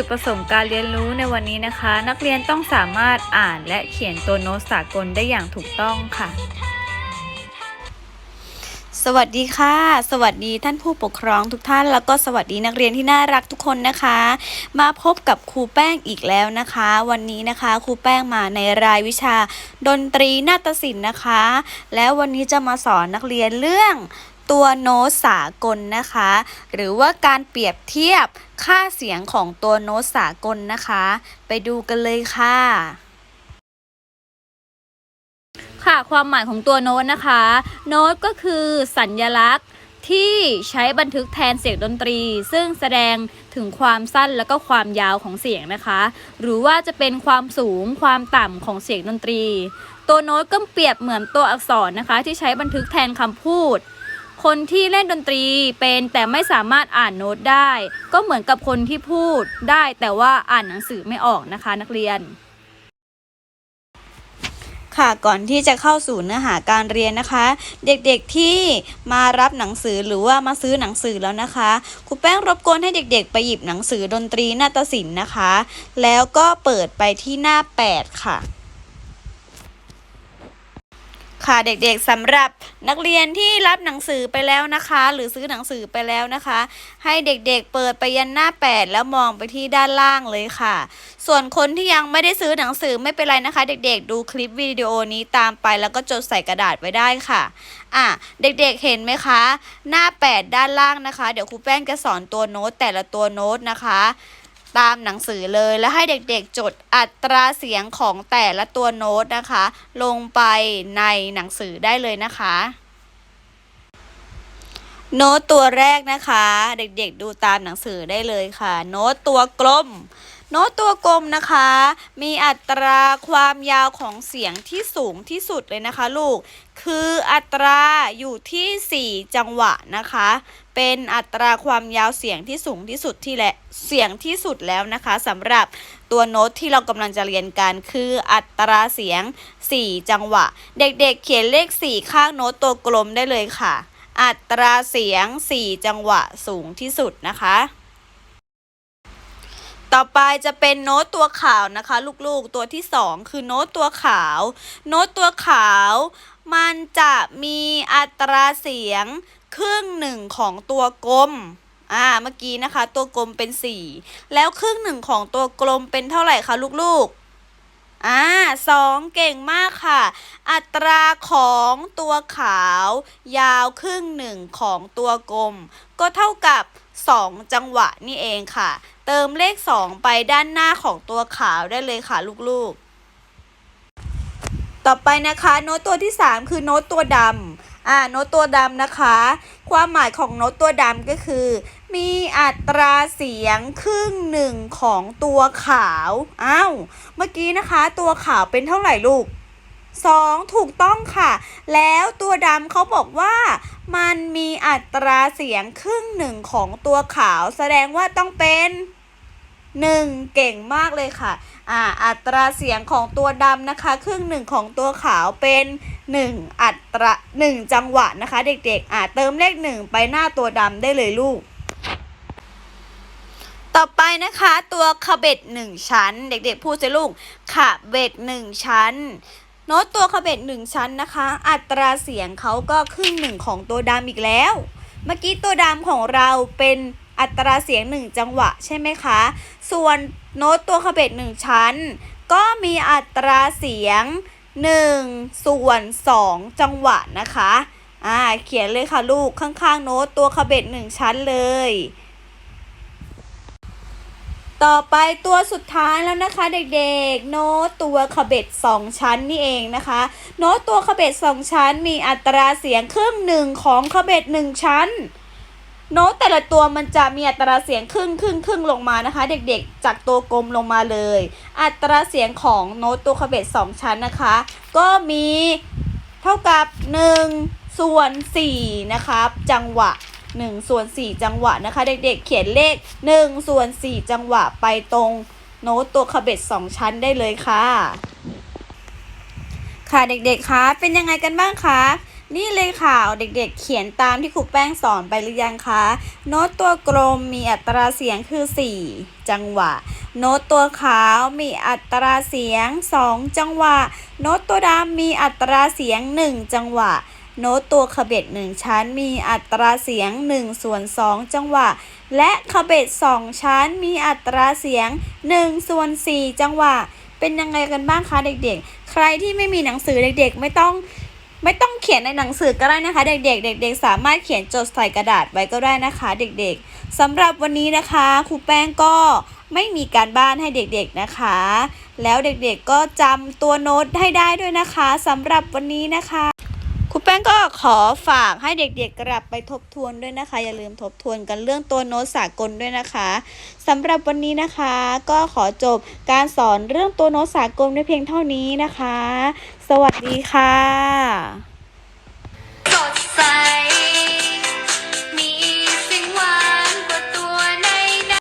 จุดประสงค์การเรียนรู้ในวันนี้นะคะ นักเรียนต้องสามารถอ่านและเขียนตัวโน้ตสากลได้อย่างถูกต้องค่ะ สวัสดีค่ะ สวัสดีท่านผู้ปกครองทุกท่าน แล้วก็สวัสดีนักเรียนที่น่ารักทุกคนนะคะ มาพบกับครูแป้งอีกแล้วนะคะ วันนี้นะคะครูแป้งมาในรายวิชา ดนตรีนาฏศิลป์นะคะ แล้ววันนี้จะมาสอนนักเรียนเรื่อง ตัวโน้ตสากลนะคะ หรือว่าการเปรียบเทียบค่าเสียงของตัวโน้ตสากลนะคะ ไปดูกันเลยค่ะ ค่ะความหมายของตัวโน้ตนะคะ โน้ตก็คือสัญญลักษณ์ที่ใช้บันทึกแทนเสียงดนตรี ซึ่งแสดงถึงความสั้นและก็ความยาวของเสียงนะคะ หรือว่าจะเป็นความสูงความต่ำของเสียงดนตรี ตัวโน้ตก็เปรียบเหมือนตัวอักษรนะคะ ที่ใช้บันทึกแทนคำพูด คนที่เล่นดนตรีเป็นแต่ไม่สามารถอ่านโน้ตได้ ก็เหมือนกับคนที่พูดได้แต่ว่าอ่านหนังสือไม่ออกนะคะนักเรียน ค่ะก่อนที่จะเข้าสู่เนื้อหาการเรียนนะคะ เด็กๆที่มารับหนังสือหรือว่ามาซื้อหนังสือแล้วนะคะครูแป้งรบกวนให้เด็กๆ ไปหยิบหนังสือดนตรีนาฏศิลป์นะคะ แล้วก็เปิดไปที่หน้า 8 ค่ะ ค่ะเด็กๆสำหรับนักเรียนที่รับหนังสือไปแล้วนะคะ หรือซื้อหนังสือไปแล้วนะคะ ให้เด็กๆเปิดไปยันหน้า 8 แล้วมองไปที่ด้านล่างเลยค่ะ ส่วนคนที่ยังไม่ได้ซื้อหนังสือไม่เป็นไรนะคะ เด็กๆ ดูคลิปวิดีโอนี้ตามไปแล้วก็จดใส่กระดาษไว้ได้ค่ะอะเด็กๆเห็นไหมคะ หน้า 8 ด้านล่างนะคะ เดี๋ยวครูแป้งจะสอนตัวโน้ตแต่ละตัวโน้ตนะคะ ตามหนังสือเลยแล้วให้เด็กๆจดอัตราเสียงของแต่ละตัวโน้ตนะคะ ลงไปในหนังสือได้เลยนะคะ โน้ตตัวแรกนะคะ เด็กๆดูตามหนังสือได้เลยค่ะ โน้ตตัวกลม โน้ตตัวกลมนะคะ มีอัตราความยาวของเสียงที่สูงที่สุดเลยนะคะลูก คืออัตราอยู่ที่ 4 จังหวะนะคะ เป็นอัตราความยาวเสียงที่สูงที่สุดที่และเสียงที่สุดแล้วนะคะสำหรับตัวโน้ตที่เรากำลังจะเรียนกันคืออัตราเสียง 4 จังหวะ เด็กๆ เขียนเลข 4 ข้างโน้ตตัวกลมได้เลยค่ะ อัตราเสียง 4 จังหวะสูงที่สุดนะคะ ต่อไปจะเป็นโน้ตตัวขาวนะคะ ลูกๆตัวที่ 2 คือโน้ตตัวขาว โน้ตตัวขาว มันจะมีอัตราเสียงครึ่งหนึ่งของตัวกลมอ่าเมื่อกี้นะคะ ตัวกลมเป็น 4 แล้วครึ่งหนึ่งของตัวกลมเป็นเท่าไหร่คะลูกๆอ่าสองเก่งมากค่ะ อัตราของตัวขาว ยาวครึ่งหนึ่งของตัวกลม ก็เท่ากับ 2 จังหวะนี่เองค่ะ เติมเลข 2 ไปด้านหน้าของตัวขาวได้เลยค่ะลูกๆ ต่อไปนะคะโน้ตตัวที่ 3 คือโน้ตตัวดำอ่าโน้ตตัวดำนะคะ ความหมายของโน้ตตัวดำก็คือ มีอัตราเสียงครึ่งหนึ่งของตัวขาวอ้าวเมื่อกี้นะคะ ตัวขาวเป็นเท่าไหร่ลูกสองถูกต้องค่ะ แล้วตัวดำเขาบอกว่ามันมีอัตราเสียงครึ่งหนึ่งของตัวขาว แสดงว่าต้องเป็น หนึ่งเก่งมากเลยค่ะอ่าอัตราเสียงของตัวดำนะคะ ครึ่งหนึ่งของตัวขาวเป็นหนึ่งอัตราหนึ่งจังหวะนะคะ เด็กๆอ่าเติมเลขหนึ่งไปหน้าตัวดำได้เลยลูก ต่อไปนะคะตัวขบเบ็ดหนึ่งชั้น เด็กๆพูดสิลูกขบเบ็ดหนึ่งชั้นโน้ตตัวขบเบ็ดหนึ่งชั้นนะคะ อัตราเสียงเขาก็ครึ่งหนึ่งของตัวดำอีกแล้ว เมื่อกี้ตัวดำของเราเป็น อัตราเสียงหนึ่งจังหวะใช่ไหมคะ ส่วนโน้ตตัวขเบ็ดหนึ่งชั้น ก็มีอัตราเสียง 1 ส่วน 2 จังหวะนะคะอ่าเขียนเลยค่ะลูกข้างๆ โน้ตตัวขเบ็ดหนึ่งชั้นเลยต่อไปตัวสุดท้ายแล้วนะคะเด็กๆ โน้ตตัวขเบ็ดสองชั้นนี่เองนะคะ โน้ตตัวขเบ็ดสองชั้นมีอัตราเสียงครึ่งหนึ่งของขเบ็ดหนึ่งชั้น โน้ตแต่ละตัวมันจะมีอัตราเสียงครึ่งครึ่งครึ่งลงมานะคะ เด็กๆ จากตัวกลมลงมาเลย อัตราเสียงของโน้ตตัวขเบ็ดสองชั้นนะคะ ก็มีเท่ากับ 1 ส่วน 4 นะครับจังหวะ 1 ส่วน 4 จังหวะนะคะ เด็กๆ เขียนเลข 1 ส่วน 4 จังหวะไปตรงโน้ตตัวขเบ็ด2ชั้นได้เลยค่ะ ค่ะเด็กๆคะเป็นยังไงกันบ้างคะ นี่เลยค่ะ เด็กๆ เขียนตามที่ครูแป้งสอนไปหรือยังคะ โน้ตตัวกลมมีอัตราเสียงคือ 4 จังหวะ โน้ตตัวขาวมีอัตราเสียง 2 จังหวะ โน้ตตัวดำมีอัตราเสียง 1 จังหวะ โน้ตตัวขบเบ็ด1ชั้น มีอัตราเสียง1ส่วน2จังหวะ และขบเบ็ด2ชั้น มีอัตราเสียง1ส่วน4จังหวะ เป็นยังไงกันบ้างคะเด็กๆ ใครที่ไม่มีหนังสือเด็กๆ ไม่ต้อง ไม่ต้องเขียนในหนังสือก็ได้นะคะ เด็กๆ เด็ก ๆ สามารถเขียนจดใส่กระดาษไว้ก็ได้นะคะ เด็กๆสำหรับวันนี้นะคะครูแป้งก็ไม่มีการบ้านให้เด็กๆนะคะ แล้วเด็กๆก็จำตัวโน้ตให้ได้ด้วยนะคะสำหรับวันนี้นะคะ ป้งก็ขอฝากให้เด็กๆกลับไปทบทวนด้วยนะคะ อย่าลืมทบทวนกันเรื่องตัวโน้ตสากลด้วยนะคะสำหรับวันนี้นะคะ ก็ขอจบการสอนเรื่องตัวโน้ตสากลในเพียงเท่านี้นะคะ สวัสดีค่ะ